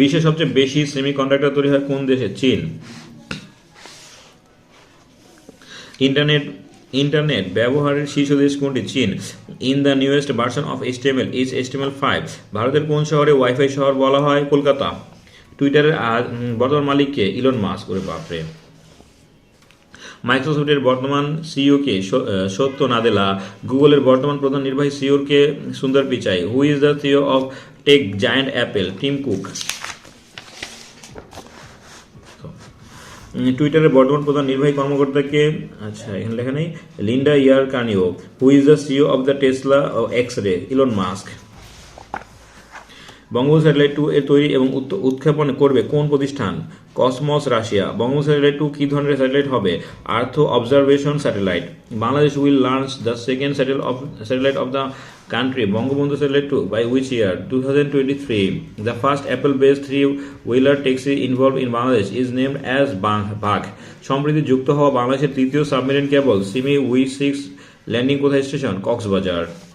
বিশ্বের সবচেয়ে বেশি সেমিকন্ডাক্টর তৈরি হয় কোন দেশে? চীন। ইন্টারনেট ইন্টারনেট ব্যবহারের শীর্ষ দেশ কোনটি? চীন। In the newest version of HTML is HTML five ভারতের কোন শহরে ওয়াইফাই শহর বলা হয়? কলকাতা। টুইটারের বর্তমান মালিককে ইলন মাস্ক করে বাপরে। মাইক্রোসফটের বর্তমান সিইওকে সত্য নাদেলা গুগলের বর্তমান প্রধান নির্বাহী সিইওকে Sundar Pichai. Who is the CEO of tech giant Apple Tim Cook টুইটারের বর্তমান প্রধান নির্বাহী কর্মকর্তাকে আচ্ছা এখানে লেখা নেই, লিন্ডা ইয়ার কানিও who is the CEO of the Tesla X রে Elon Musk Bangabandhu satellite two এর তৈরি এবং উৎ- উৎক্ষেপণ করবে কোন প্রতিষ্ঠান? Cosmos, Russia. Bangabandhu satellite two কী ধরনের স্যাটেলাইট হবে? Earth observation satellite. Bangladesh will launch the second satellite of satellite of the country, Bangabandhu satellite two, by which year? Two thousand twenty three. The first app based three wheeler taxi involve in Bangladesh is named as বাঘ। সম্প্রতি যুক্ত হওয়া বাংলাদেশের তৃতীয় submarine cable Simi উই six landing কোথায় station? Cox's Bazar.